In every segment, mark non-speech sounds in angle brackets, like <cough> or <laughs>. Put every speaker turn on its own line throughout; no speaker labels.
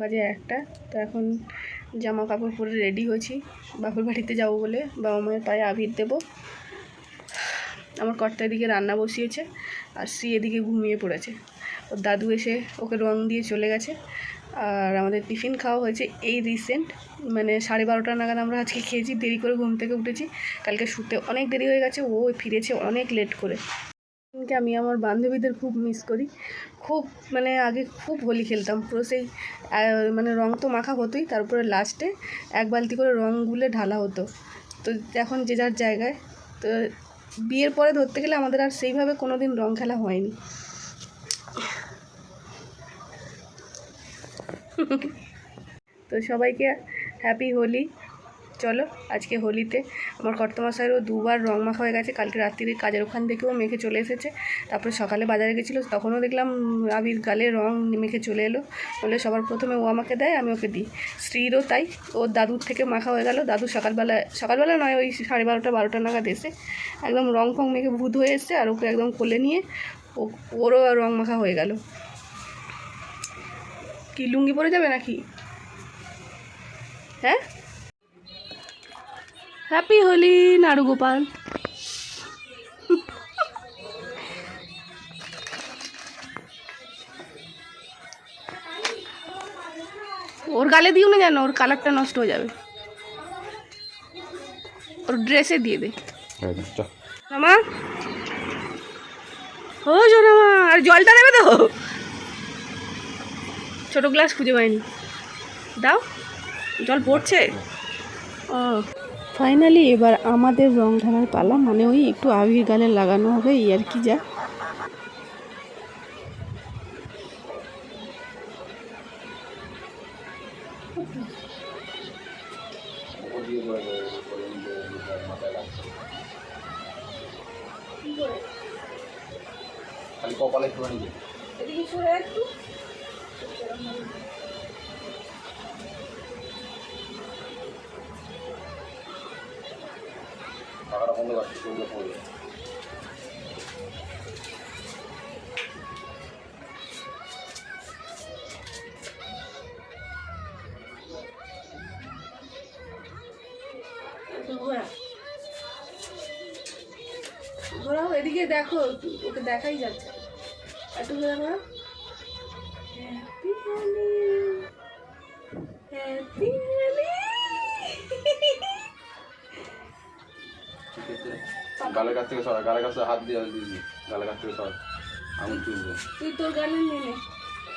বাজে একটা। তো এখন জামা কাপড় পরে রেডি হয়েছি। বাপের বাড়িতে যাব বলে বাবা মায়ের পায়ে আবির দেবো। আমার কর্তা এদিকে রান্না বসিয়েছে আর শ্রী এদিকে ঘুমিয়ে পড়েছে। ওর দাদু এসে ওকে রং দিয়ে চলে গেছে। আর আমাদের টিফিন খাওয়া হয়েছে এই রিসেন্ট মানে সাড়ে বারোটা নাগাদ আমরা আজকে খেয়েছি। দেরি করে ঘুম থেকে উঠেছি। কালকে শুতে অনেক দেরি হয়ে গেছে। ও ফিরেছে অনেক লেট করে। দিনকে আমি আমার বান্ধবীদের খুব মিস করি। খুব মানে আগে খুব হোলি খেলতাম, পুরো সেই মানে রং তো মাখা হতোই, তারপরে লাস্টে এক বালতি করে রং গুলে ঢালা হতো। তো এখন যে যার জায়গায়, তো বিয়ের পরে ধরতে গেলে আমাদের আর সেইভাবে কোনো দিন রং খেলা হয়নি। তো সবাইকে হ্যাপি হোলি। চলো, আজকে হোলিতে। আমার কর্তমশাইয়েরও দুবার রং মাখা হয়ে গেছে। কালকে রাত্রিরে কাজের ওখান থেকেও মেখে চলে এসেছে। তারপরে সকালে বাজারে গেছিল, তখনও দেখলাম আবির গালে রং মেখে চলে এলো। বলে সবার প্রথমে ও আমাকে দেয়, আমি ওকে দিই। স্ত্রীরও তাই ওর দাদুর থেকে মাখা হয়ে গেল। দাদু সকালবেলা সকালবেলা নয়, ওই সাড়ে বারোটা বারোটা নাগাদ এসে একদম রং ফং মেখে ভূত হয়ে এসছে আর ওকে একদম কোলে নিয়ে ও, ওরও রং মাখা হয়ে গেল। কি লুঙ্গি পরে যাবে নাকি? হ্যাঁ? হ্যাপি হোলি নাড়ু গোপাল ওর গালে দিও না জানো ওর কালারটা নষ্ট হয়ে যাবে। ওর ড্রেসে দিয়ে দে। রামা ও জোনামা আর জলটা দেবে তো? ছোট গ্লাস খুঁজে পাইনি। দাও জল পড়ছে? ও। ফাইনালি এবার আমাদের রং ঢালার পালা মানে ওই একটু আবির গালে লাগানো হবে, এই আর কি যা।
কপালে একটু টাকাটা বন্ধ চলবে পড়বে
এদিকে দেখো ওকে দেখাই যাচ্ছে। একটু ঘোরা ঘোরা।
কাছ থেকে সরা গালের কাছে হাত দিয়ে দিবি। গালের কাছ থেকে সরা আঙুল চুলবে
তুই তোর গানে নিয়ে নে।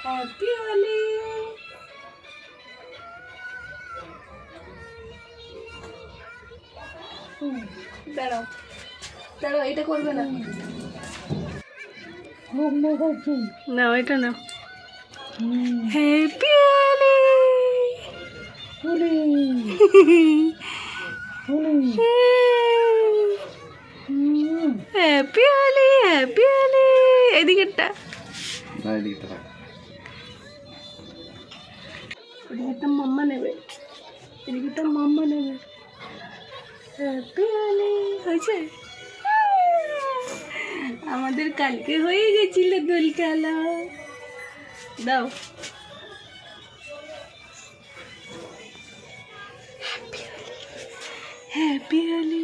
হ্যাপি হোলি হুম, দাঁড়াও। দাঁড়াও এটা করবে না। না এটা না। Happy Holi. Happy <laughs> Holi. Happy Holi এদিকেরটা
না এদিকে থাক
এদিকেরটা মাম্মা নেবে এদিকেরটা মাম্মা নেবে হ্যাপি হোলি হয়েছে আমাদের কালকে হয়ে গেছিল দোল খেলা দাও হ্যাপি হোলি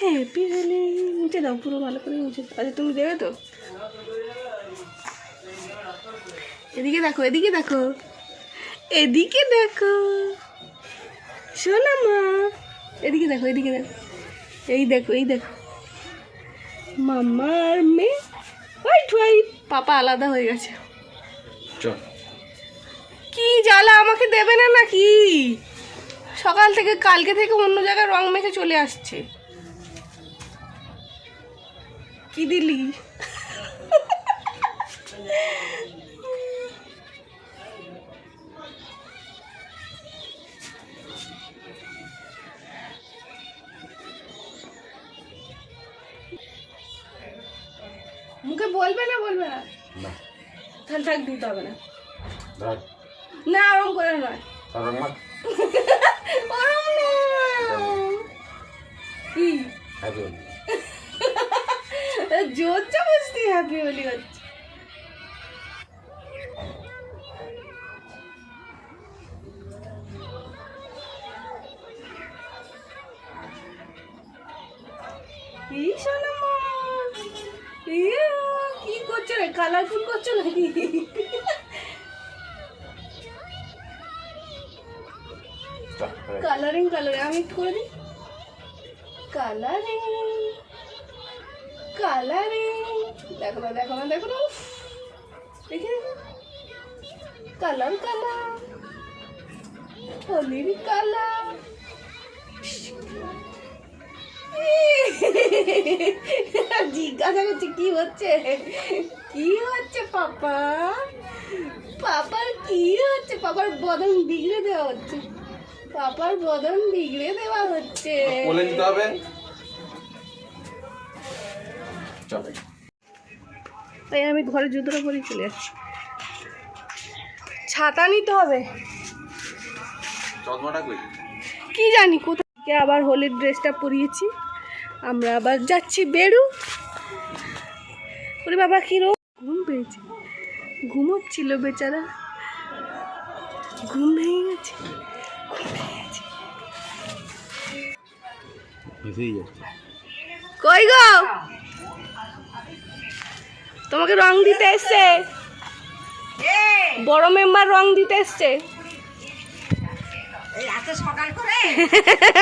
হ্যাপি হোলি মুছে দাও পুরো ভালো করে মুছে দাও। আচ্ছা তুমি দেবে তো? এদিকে দেখো এদিকে দেখো। এদিকে দেখো। শোনা মা। এদিকে দেখো এদিকে দেখো। এই দেখো এই দেখো। মামার মেয়ে। ওই ঠুয়াই পাপা আলাদা হয়ে গেছে। কি জ্বালা আমাকে দেবে না নাকি? সকাল থেকে কালকে থেকে অন্য জায়গায় রং মেখে চলে আসছে। কি দিলি? মুখে বলবে না বলবে না? তাহলে থাক দিতে হবে না। না ওরম করে নয়। ওরম না। কি?
হোলি
জোর জবস্তি হ্যাপি হোলি হচ্ছে। কি করছ রে? কালারফুল করছ নাকি? কালারিং কালারিং আমি একটু করে দিই। কালারিং কালারিং দেখো না দেখো না দেখো না দেখে কালার কালার হলির কালার জিজ্ঞাসা করছে, কি হচ্ছে? কি হচ্ছে, পাপা? পাপার কি হচ্ছে? পাপার বদন বিগড়ে দেওয়া হচ্ছে। পাপার বদন বিগড়ে দেওয়া হচ্ছে।
কোলে নিতে হবে। চলে
তাই আমি ঘরে জুতোটা পরে চলে যাচ্ছি ছাতা নিতে হবে। কি জানি কোথায় আবার হোলির ড্রেসটা পরিয়েছি। আমরা আবার যাচ্ছি বেরু। ওরে বাবা কি রো ঘুম পেয়েছে। ঘুমোচ্ছিল বেচারা। ঘুম ভেঙে গেছে। কই গো? তোমাকে রং দিতে এসছে। বড় মেম্বার রং দিতে এসছে। <laughs>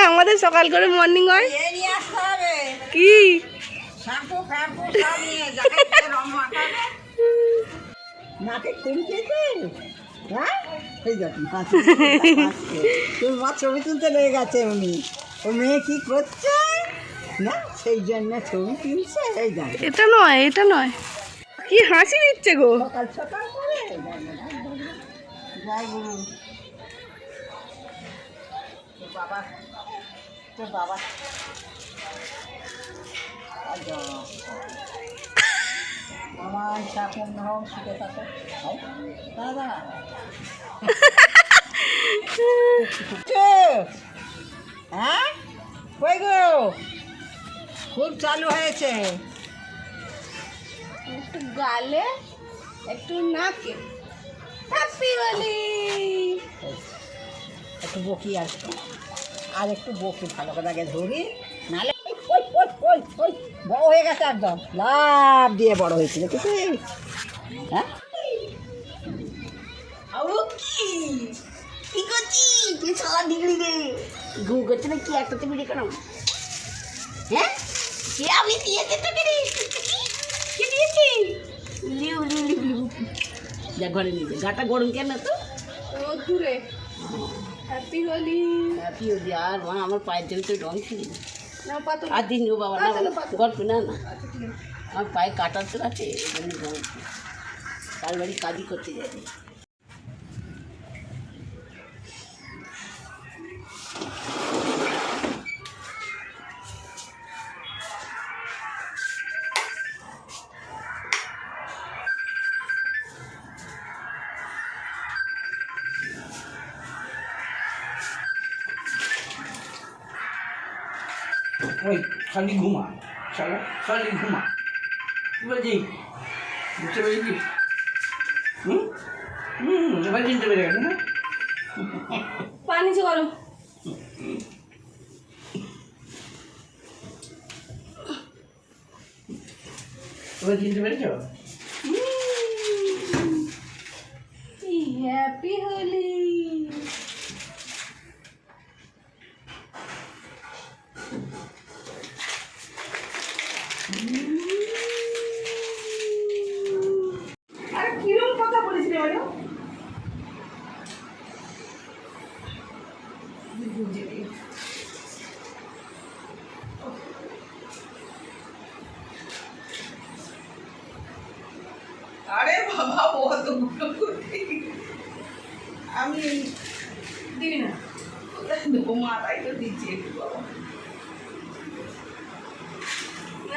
আমাদের সকাল করে মর্নিং হয়। কি?
খুলতেছে হ্যাঁ? ছবি তুলতে লেগে গেছে উনি। ও মেয়ে কি করছে? না সেই জন্য ছবি তুলছে এই দেখ
এটা নয় এটা নয়। কি হাসি দিচ্ছে গো।
সকাল সকাল করে যাই গুরু তোর বাবা তোর বাবা। আমার সাপন হোক সুখে থাকো। দাদা। <laughs> হ্যাঁ? কই গো? খুব চালু হয়েছে।
একটু গালে একটু নাকে। হ্যাপি হোলি
একটু বকি আর আর একটু বকি ভালো করে আগে ধরি। ওই বড় হয়ে গেছে একদম। লাভ দিয়ে বড় হয়েছিল কিছু হ্যাঁ? কি? করছিস? কি সারা ডিগ্রি ঘুম করছে না কি একটা তুমি রেখে হ্যাঁ? কে আমি দিয়েছে তোকে রে। কে দিয়েছি? লিউ লিউ লিউ লিউ। যা ঘরে নিয়ে যা। গাটা গরম কেন তো?
দূরে হ্যাপি হোলি
হ্যাপি হলি আর মা আমার পায়ের জন্য তো রং ছিল। আর দিন ও বাবা না
আচ্ছা,
গল্প না না। আমার পায়ে কাটার তো আছে কাল বাড়ি কাজই করতে যাবে
খালি ঘুমা শালা খালি ঘুমা কি বলছি বুঝতে পেরেছি হুম হুম এবার চিনতে পেরে গেছে না
পানি চে করো
এবার চিনতে পেরেছ
হ্যাপি হোলি আরে কিরম কথা বলেছিলে বলো
আরে বাবা অতগুলো করতে আমি
দিবি না
কোথায় দেবো মাথায় তো দিচ্ছি একটু বাবা
না তুমি দিয়ে দাও
ও বৃন্দা ও বৃন্দা হ্যাঁ হ্যাঁ,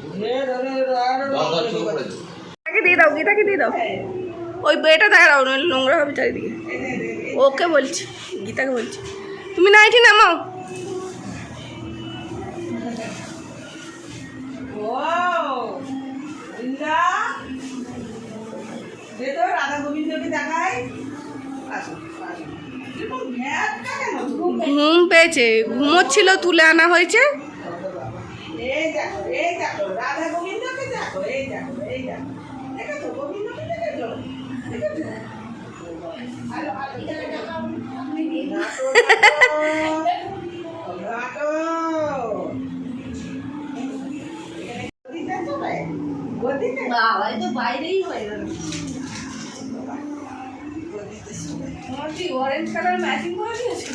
দিয়ে দাও গীতাকে দিয়ে দাও। ওই চারিদিকে। ওকে বলছি, গীতাকে বলছি। তুমি নাইটি নামাও।
ঘুম
পেয়েছে, ঘুমোচ্ছিল, তুলে আনা হয়েছে।
নাটো,
হয় কি অরেঞ্জ কালার ম্যাচিং করে দিয়েছে?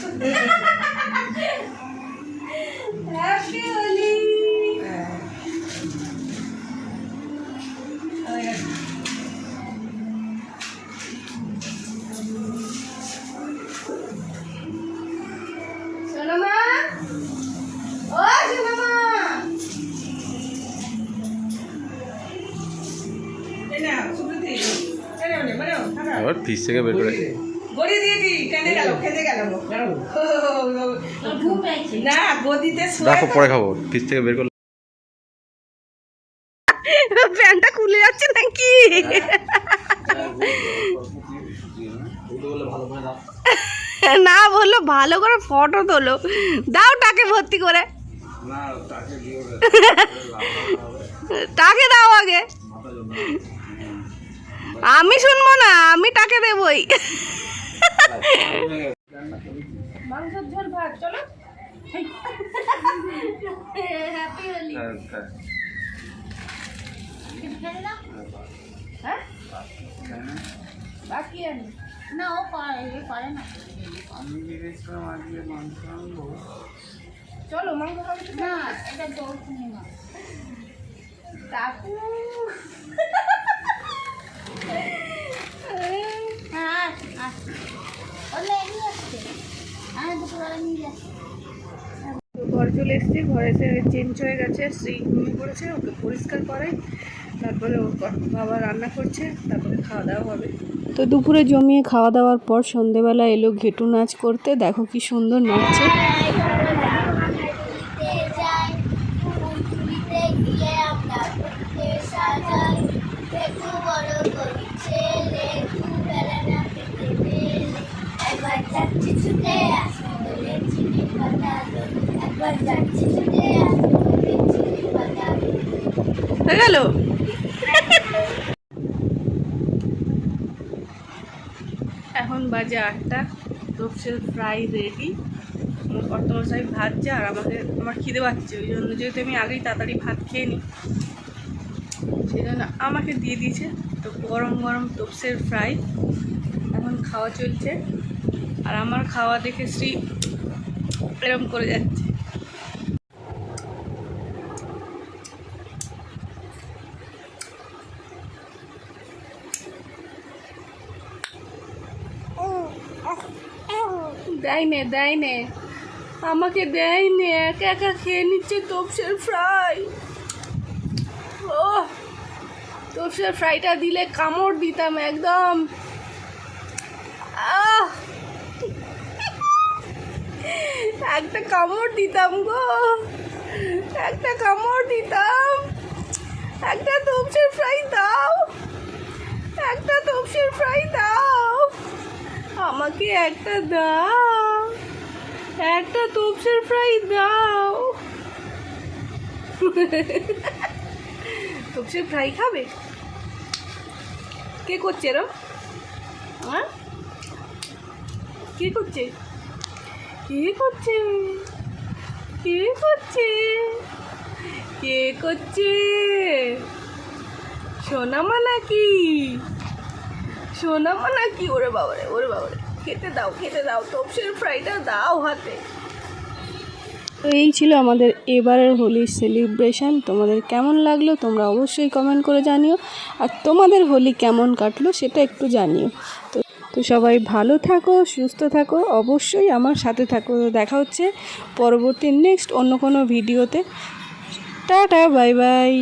থাকা।
থেকে বের করে।
গড়িয়ে দিয়েছি কেঁদে গেল খেতে গেল। না গদিতে
রাখো পরে খাব থেকে বের করলে।
প্যান্টটা খুলে যাচ্ছে নাকি? না বলল ভালো করে ফটো তোলো। দাও টাকে ভর্তি করে।
তাকে
টাকে <laughs> দাও আগে। আমি শুনব না আমি টাকে দেবই। মাংসের ঝোল ভাত চলো। হ্যাঁ? বাকি আনি
না ও করে করে না।
আমি আজকে মাংস আনব
চলো মাংস খাবে
না এটা দৌড় পূর্ণিমা।
কাকু। ঘর চলে এসেছি, ঘরে এসে চেঞ্জ হয়ে গেছে, শ্রী ঘুমিয়ে পড়েছে, ওকে পরিষ্কার করাই। তারপরে ওর বাবা রান্না করছে, তারপরে খাওয়া দাওয়া হবে। তো দুপুরে জমিয়ে খাওয়া দাওয়ার পর সন্ধেবেলা এলো ঘেটু নাচ করতে। দেখো কি সুন্দর নাচছে। গেল এখন বাজে আটটা রূপসেল ফ্রাই রেডি কর্তমশাই ভাজছে আর আমাকে আমার খিদে পাচ্ছে, ওই জন্য যেহেতু আমি আগেই তাড়াতাড়ি ভাত খেয়ে নিই। সেই জন্য আমাকে দিয়ে দিয়েছে তো গরম গরম তোপসের ফ্রাই এখন খাওয়া চলছে। আর আমার খাওয়া দেখে শ্রী এরম করে যাচ্ছে। দেয় নে দেয় নে আমাকে দেয় নে একা একা খেয়ে নিচ্ছে তোপসের ফ্রাই। ও তোপসের ফ্রাইটা দিলে কামড় দিতাম একদম। আহ, একটা কামড় দিতাম গো। একটা কামড় দিতাম। একটা তোপসের ফ্রাই দাও। একটা তোপসের ফ্রাই দাও। আমাকে একটা দাও। একটা তোপসের ফ্রাই দাও। তোপসের ফ্রাই খাবে? কে করছে রো? হ্যাঁ? কে করছে? কে করছে? কে করছে? কে করছে? সোনামা নাকি সোনামা নাকি ওরে বাবারে ওরে বাবারে। খেতে দাও খেতে দাও তোপসের ফ্রাইটা দাও হাতে। তো এই ছিল আমাদের এবারের হোলির সেলিব্রেশন তোমাদের কেমন লাগল তোমরা অবশ্যই কমেন্ট করে জানিও। আর তোমাদের হোলি কেমন কাটলো সেটা একটু জানিও। তো তো সবাই ভালো থাকো, সুস্থ থাকো, অবশ্যই আমার সাথে থাকো। তো দেখা হচ্ছে পরবর্তী নেক্সট অন্য কোনো ভিডিওতে টাটা বাই বাই